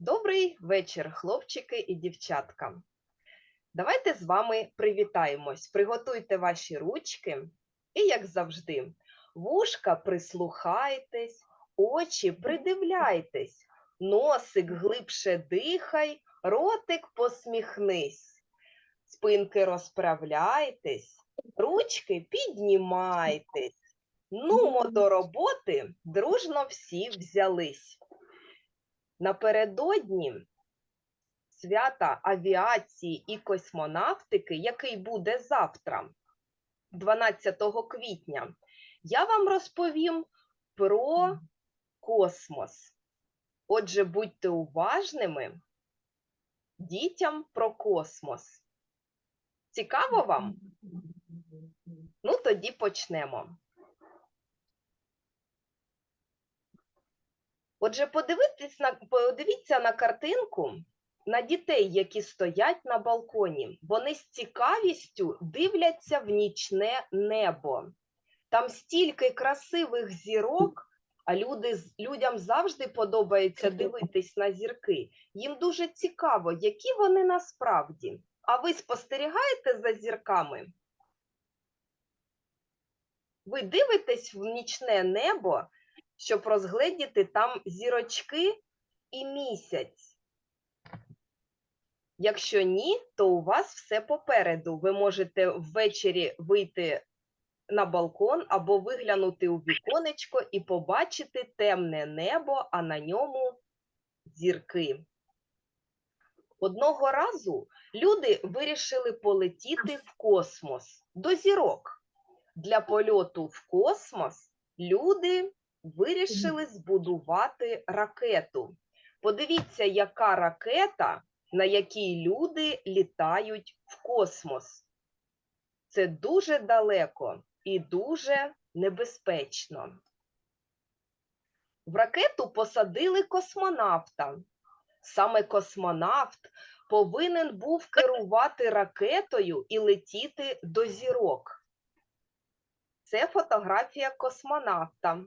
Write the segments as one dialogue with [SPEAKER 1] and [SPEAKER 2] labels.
[SPEAKER 1] Добрий вечір, хлопчики і дівчатка. Давайте з вами привітаємось. Приготуйте ваші ручки і, як завжди, вушка прислухайтесь, очі придивляйтесь, носик глибше дихай, ротик посміхнись, спинки розправляйтесь, ручки піднімайтесь. Нумо до роботи, дружно всі взялись. Напередодні свята авіації і космонавтики, який буде завтра, 12 квітня, я вам розповім про космос. Отже, будьте уважними дітям про космос. Цікаво вам? Ну, тоді почнемо. Отже, подивитись на, подивіться на картинку на дітей, які стоять на балконі. Вони з цікавістю дивляться в нічне небо. Там стільки красивих зірок, а люди, людям завжди подобається дивитись на зірки. Їм дуже цікаво, які вони насправді. А ви спостерігаєте за зірками? Ви дивитесь в нічне небо, щоб розгледіти там зірочки і місяць. Якщо ні, то у вас все попереду. Ви можете ввечері вийти на балкон або виглянути у віконечко і побачити темне небо, а на ньому зірки. Одного разу люди вирішили полетіти в космос до зірок. Для польоту в космос люди вирішили збудувати ракету. Подивіться, яка ракета, на якій люди літають в космос. Це дуже далеко і дуже небезпечно. В ракету посадили космонавта. Саме космонавт повинен був керувати ракетою і летіти до зірок. Це фотографія космонавта.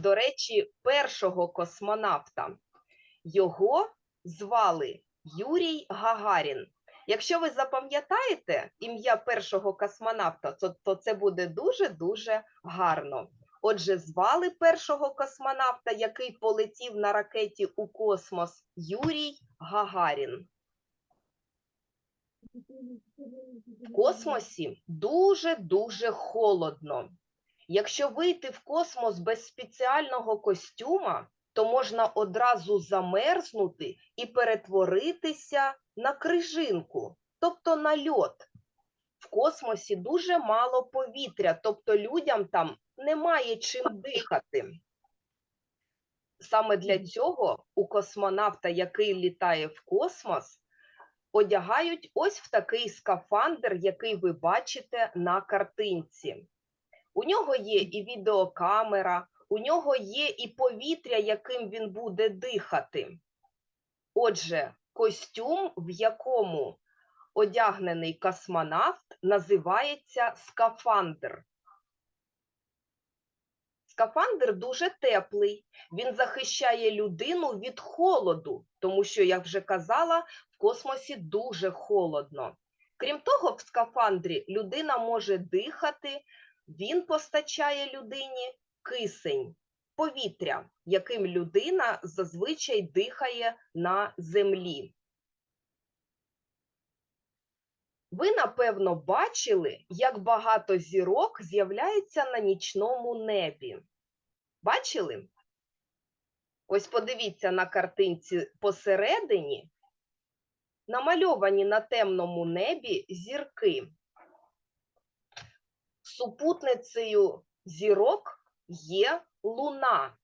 [SPEAKER 1] До речі, першого космонавта. Його звали Юрій Гагарін. Якщо ви запам'ятаєте ім'я першого космонавта, то, то це буде дуже-дуже гарно. Отже, звали першого космонавта, який полетів на ракеті у космос, Юрій Гагарін. В космосі дуже-дуже холодно. Якщо вийти в космос без спеціального костюма, то можна одразу замерзнути і перетворитися на крижинку, тобто на льод. В космосі дуже мало повітря, тобто людям там немає чим дихати. Саме для цього у космонавта, який літає в космос, одягають ось в такий скафандр, який ви бачите на картинці. У нього є і відеокамера, у нього є і повітря, яким він буде дихати. Отже, костюм, в якому одягнений космонавт, називається скафандр. Скафандр дуже теплий, він захищає людину від холоду, тому що, як вже казала, в космосі дуже холодно. Крім того, в скафандрі людина може дихати, він постачає людині кисень, повітря, яким людина зазвичай дихає на землі. Ви, напевно, бачили, як багато зірок з'являється на нічному небі. Бачили? Ось подивіться на картинці посередині. Намальовані на темному небі зірки. Супутницею зірок є луна.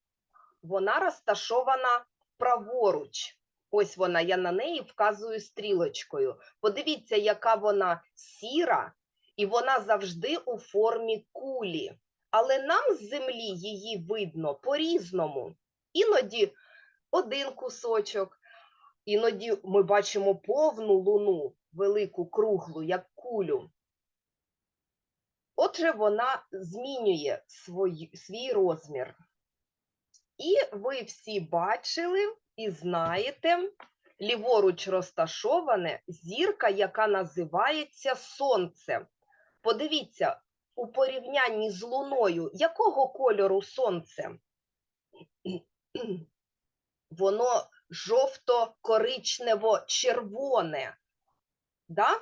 [SPEAKER 1] Вона розташована праворуч. Ось вона, я на неї вказую стрілочкою. Подивіться, яка вона сіра, і вона завжди у формі кулі. Але нам з землі її видно по-різному. Іноді один кусочок, іноді ми бачимо повну луну, велику круглу, як кулю. Отже, вона змінює свій, свій розмір. І ви всі бачили, і знаєте, ліворуч розташоване зірка, яка називається Сонце. Подивіться, у порівнянні з Луною, якого кольору Сонце? Воно жовто-коричнево-червоне. Да?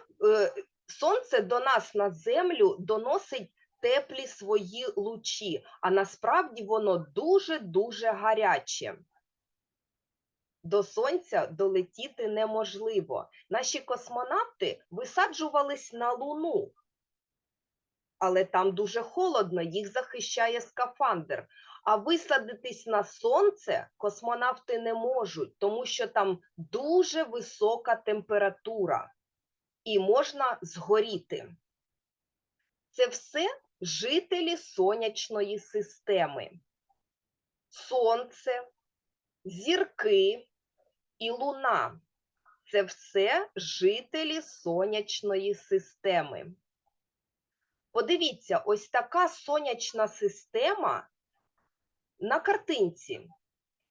[SPEAKER 1] Сонце до нас на землю доносить теплі свої лучі, а насправді воно дуже-дуже гаряче. До сонця долетіти неможливо. Наші космонавти висаджувались на Луну, але там дуже холодно, їх захищає скафандр. А висадитись на сонце космонавти не можуть, тому що там дуже висока температура і можна згоріти. Це все жителі сонячної системи. Сонце, зірки і луна це все жителі сонячної системи. Подивіться, ось така сонячна система на картинці.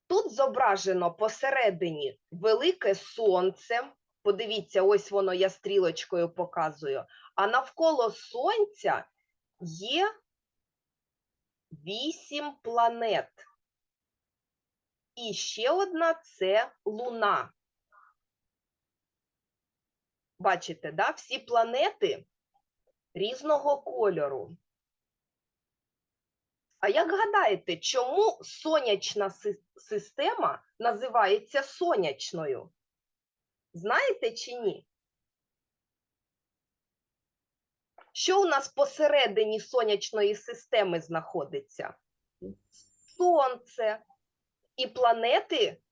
[SPEAKER 1] Тут зображено посередині велике сонце. Подивіться, ось воно я стрілочкою показую. А навколо сонця є вісім планет. І ще одна це Луна. Бачите, да? всі планети різного кольору. А як гадаєте, чому сонячна система називається сонячною? Знаєте чи ні? Що у нас посередині сонячної системи знаходиться? Сонце. І планети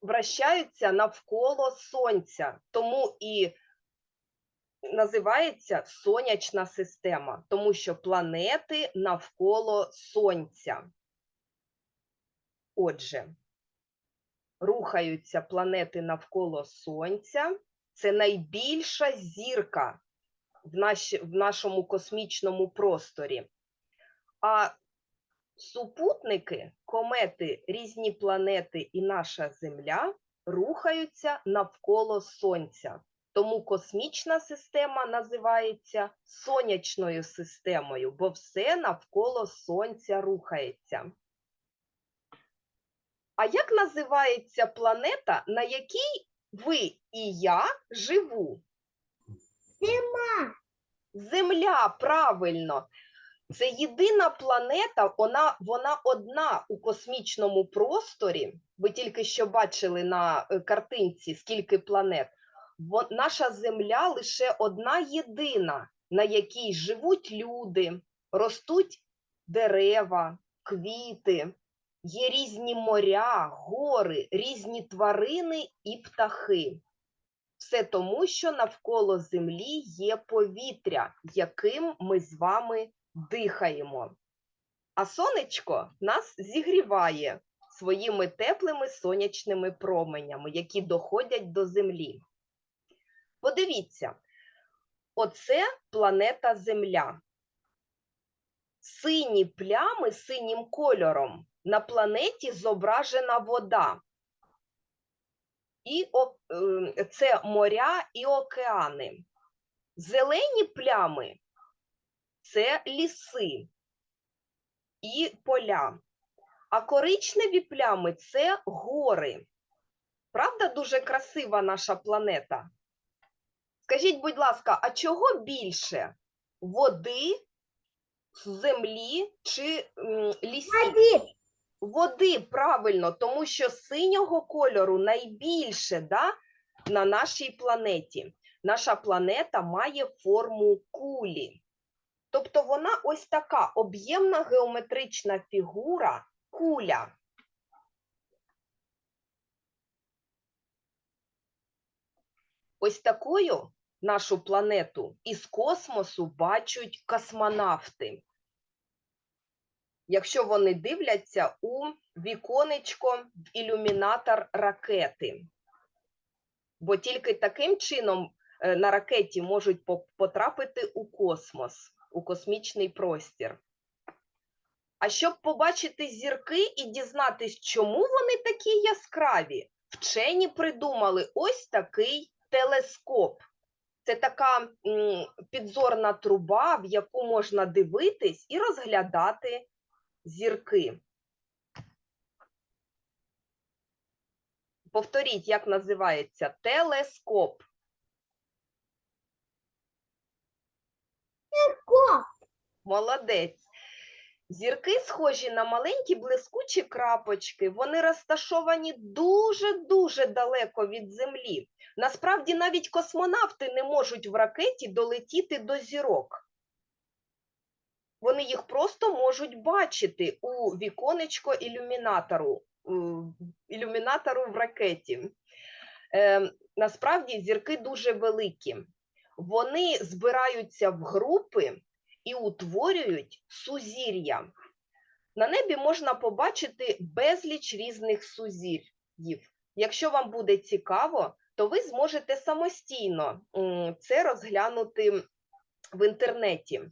[SPEAKER 1] вращаються навколо Сонця. Тому і називається сонячна система, тому що планети навколо Сонця. Отже, рухаються планети навколо Сонця. Це найбільша зірка в, наші, в нашому космічному просторі. А супутники, комети, різні планети і наша Земля рухаються навколо Сонця. Тому космічна система називається сонячною системою, бо все навколо Сонця рухається. А як називається планета, на якій ви і я живу?
[SPEAKER 2] Зима.
[SPEAKER 1] Земля, правильно. Це єдина планета, вона, вона одна у космічному просторі. Ви тільки що бачили на е, картинці, скільки планет. Наша Земля лише одна єдина, на якій живуть люди, ростуть дерева, квіти, є різні моря, гори, різні тварини і птахи. Все тому, що навколо Землі є повітря, яким ми з вами дихаємо. А сонечко нас зігріває своїми теплими сонячними променями, які доходять до Землі. Подивіться, оце планета Земля. Сині плями синім кольором на планеті зображена вода. І о- е, це моря і океани. Зелені плями це ліси і поля. А коричневі плями це гори. Правда, дуже красива наша планета? Скажіть, будь ласка, а чого більше? Води, землі чи лісів?
[SPEAKER 2] Води,
[SPEAKER 1] правильно, тому що синього кольору найбільше да, на нашій планеті. Наша планета має форму кулі. Тобто вона ось така об'ємна геометрична фігура куля. Ось такою нашу планету із космосу бачать космонавти. Якщо вони дивляться у віконечко ілюмінатор ракети. Бо тільки таким чином е, на ракеті можуть потрапити у космос, у космічний простір. А щоб побачити зірки і дізнатись, чому вони такі яскраві, вчені придумали ось такий телескоп. Це така підзорна труба, в яку можна дивитись і розглядати зірки. Повторіть, як називається телескоп.
[SPEAKER 2] Ко.
[SPEAKER 1] Молодець. Зірки схожі на маленькі блискучі крапочки. Вони розташовані дуже-дуже далеко від Землі. Насправді навіть космонавти не можуть в ракеті долетіти до зірок. Вони їх просто можуть бачити у віконечко ілюмінатору, ілюмінатору в ракеті. Е, насправді зірки дуже великі. Вони збираються в групи і утворюють сузір'я. На небі можна побачити безліч різних сузір'їв. Якщо вам буде цікаво, то ви зможете самостійно це розглянути в інтернеті.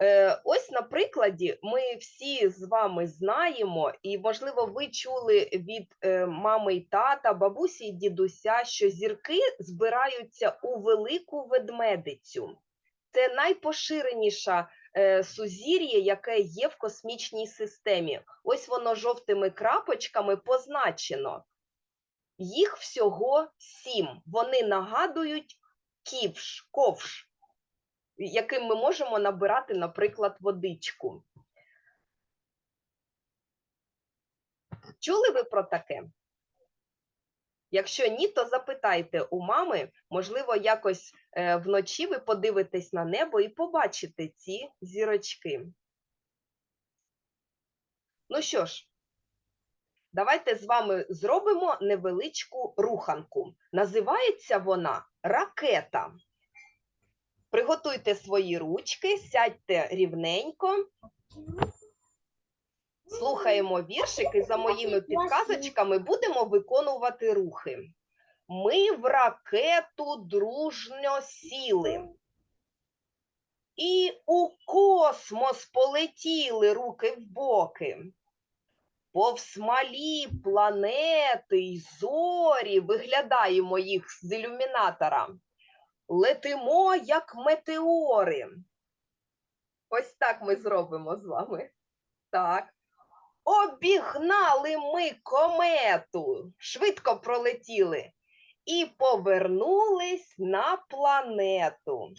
[SPEAKER 1] Е, Ось на прикладі ми всі з вами знаємо, і, можливо, ви чули від е, мами й тата, бабусі й дідуся, що зірки збираються у велику ведмедицю. Це найпоширеніша е, сузір'я, яке є в космічній системі. Ось воно жовтими крапочками позначено. Їх всього сім. Вони нагадують ківш, ковш, яким ми можемо набирати, наприклад, водичку. Чули ви про таке? Якщо ні, то запитайте у мами, можливо, якось е, вночі ви подивитесь на небо і побачите ці зірочки. Ну що ж, давайте з вами зробимо невеличку руханку. Називається вона ракета. Приготуйте свої ручки, сядьте рівненько. Слухаємо віршики за моїми підказочками, будемо виконувати рухи. Ми в ракету дружньо сіли. І у космос полетіли руки в боки. Повз малі планети й зорі виглядаємо їх з ілюмінатора. Летимо, як метеори. Ось так ми зробимо з вами. Так. Обігнали ми комету, швидко пролетіли і повернулись на планету.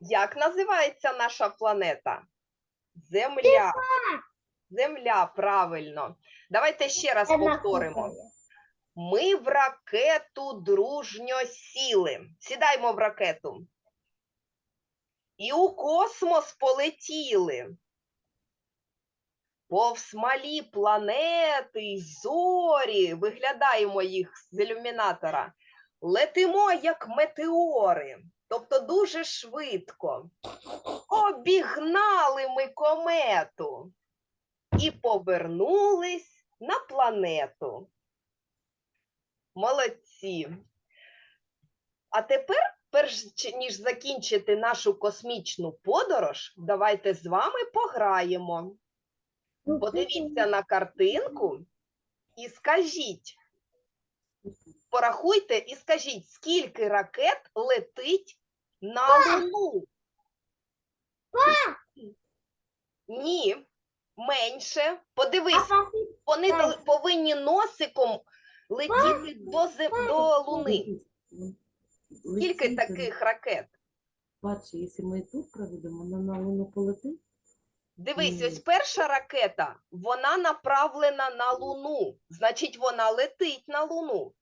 [SPEAKER 1] Як називається наша планета? Земля. Земля, правильно. Давайте ще раз повторимо. Ми в ракету дружньо сіли. Сідаємо в ракету. І у космос полетіли. Повз малі планети й зорі, виглядаємо їх з ілюмінатора. Летимо, як метеори, тобто дуже швидко. Обігнали ми комету і повернулись на планету. Молодці. А тепер, перш ніж закінчити нашу космічну подорож, давайте з вами пограємо. Подивіться на картинку і скажіть, порахуйте і скажіть, скільки ракет летить на Луну? Ні, менше. Подивись, вони повинні носиком летіти до, зем- до Луни. Скільки таких ракет?
[SPEAKER 3] Бачиш, якщо ми тут проведемо, вона на Луну полетить.
[SPEAKER 1] Дивись, ось
[SPEAKER 3] Мгм.
[SPEAKER 1] перша ракета, вона направлена на Луну, значить, вона летить на Луну.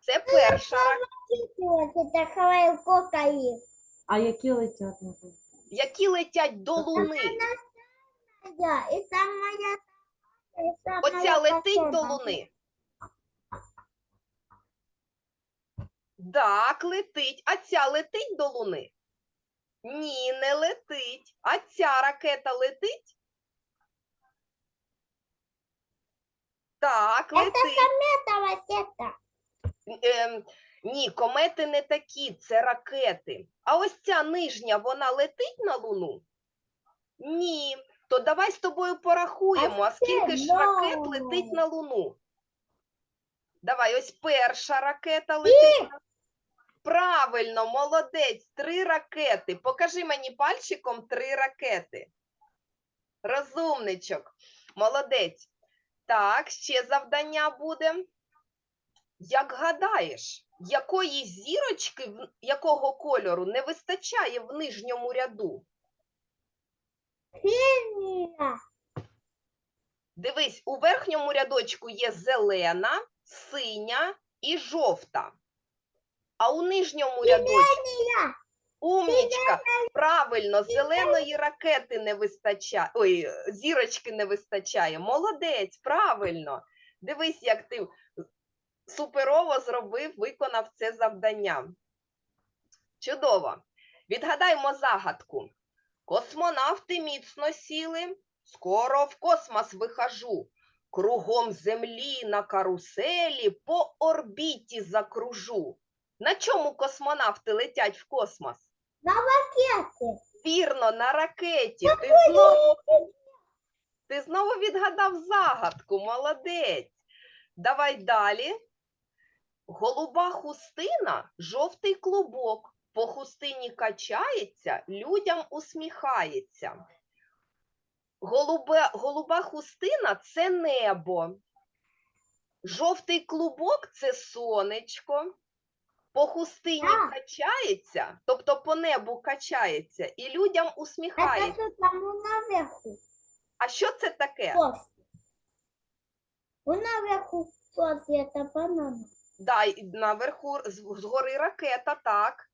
[SPEAKER 1] Це перша ракета.
[SPEAKER 2] Это.
[SPEAKER 3] А які летять на Луну?
[SPEAKER 1] які летять до Луни.
[SPEAKER 2] И самая... и самая
[SPEAKER 1] Оця летить до. Луни. Так, летить. А ця летить до Луни? Ні, не летить. А ця ракета летить? Так, летить.
[SPEAKER 2] комета.
[SPEAKER 1] Ем, ні, комети не такі, це ракети. А ось ця нижня, вона летить на Луну? Ні. То давай з тобою порахуємо, а скільки ж ракет летить на Луну. Давай, ось перша ракета летить. на- Правильно, молодець, три ракети. Покажи мені пальчиком три ракети. Розумничок, молодець. Так, ще завдання буде. Як гадаєш, якої зірочки, якого кольору не вистачає в нижньому ряду?
[SPEAKER 2] Синяя.
[SPEAKER 1] Дивись, у верхньому рядочку є зелена, синя і жовта. А у нижньому рядочку умнічка, правильно, зеленої ракети не вистачає. Ой, зірочки не вистачає. Молодець, правильно. Дивись, як ти суперово зробив, виконав це завдання. Чудово. Відгадаймо загадку. Космонавти міцно сіли, скоро в космос вихожу. Кругом землі на каруселі по орбіті закружу. На чому космонавти летять в космос?
[SPEAKER 2] Ракеты.
[SPEAKER 1] Вірно, на ракеті. Ти знову, ти знову відгадав загадку, молодець. Давай далі. Голуба хустина, жовтий клубок. По хустині качається, людям усміхається. Голубе, голуба хустина це небо. Жовтий клубок це сонечко. По хустині
[SPEAKER 2] Так.
[SPEAKER 1] качається, тобто по небу качається, і людям
[SPEAKER 2] Это
[SPEAKER 1] усміхається.
[SPEAKER 2] что там наверху?
[SPEAKER 1] А що це таке?
[SPEAKER 2] У наверху после это банана.
[SPEAKER 1] Да, і наверху з- згори ракета, так.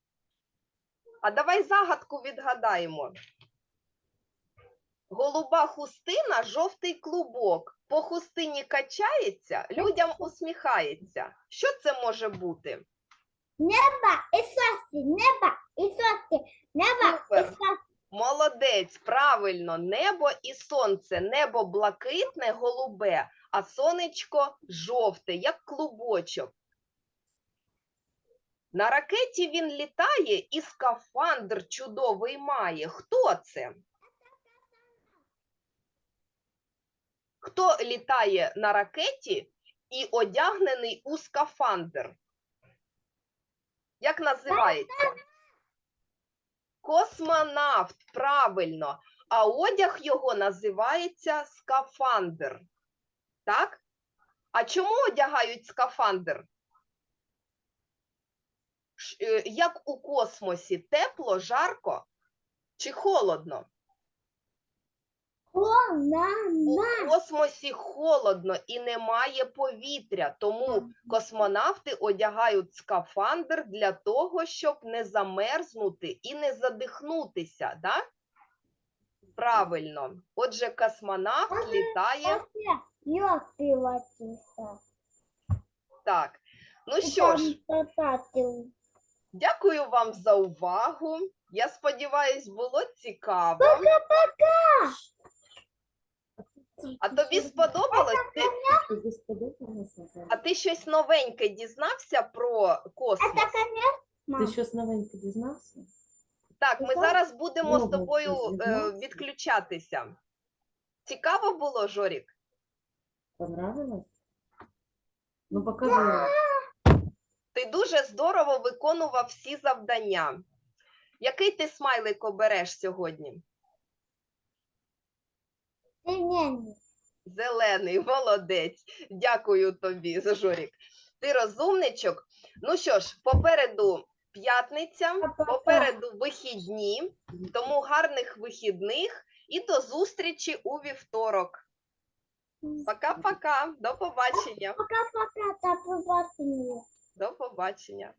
[SPEAKER 1] А давай загадку відгадаємо. Голуба хустина, жовтий клубок. По хустині качається, людям усміхається. Що це може бути?
[SPEAKER 2] Небо и сости, небо и сости, небо и
[SPEAKER 1] Супер.
[SPEAKER 2] сости.
[SPEAKER 1] Молодець, правильно, небо і сонце. Небо блакитне, голубе, а сонечко жовте, як клубочок. На ракеті він літає і скафандр чудовий має. Хто це? Хто літає на ракеті і одягнений у скафандр? Як називається? Космонавт, правильно. А одяг його називається скафандр. Так? А чому одягають скафандр? Е, Як у космосі тепло, жарко чи холодно? У космосі холодно і немає повітря, тому космонавти одягають скафандр для того, щоб не замерзнути і не задихнутися. Да? Правильно. Отже, космонавт літає
[SPEAKER 2] латиса.
[SPEAKER 1] так. Ну що ж, дякую вам за увагу. Я сподіваюсь, було цікаво. А тобі сподобалось? Ти,
[SPEAKER 3] Тобі сподобалося
[SPEAKER 1] а ти щось новеньке дізнався про космос?
[SPEAKER 3] Ти щось новеньке дізнався?
[SPEAKER 1] Так, ми зараз будемо з тобою е, відключатися. Цікаво було, Жорік?
[SPEAKER 3] Понравилось? Ну покажи.
[SPEAKER 1] Ти дуже здорово виконував всі завдання. Який ти смайлик обереш сьогодні?
[SPEAKER 2] Синенький.
[SPEAKER 1] Зелений, молодець. Дякую тобі, Жорік. Ти розумничок. Ну що ж, попереду п'ятниця, попереду вихідні, тому гарних вихідних і до зустрічі у вівторок. Пока-пока. До побачення.
[SPEAKER 2] Пока-пока, до побачення.
[SPEAKER 1] До побачення.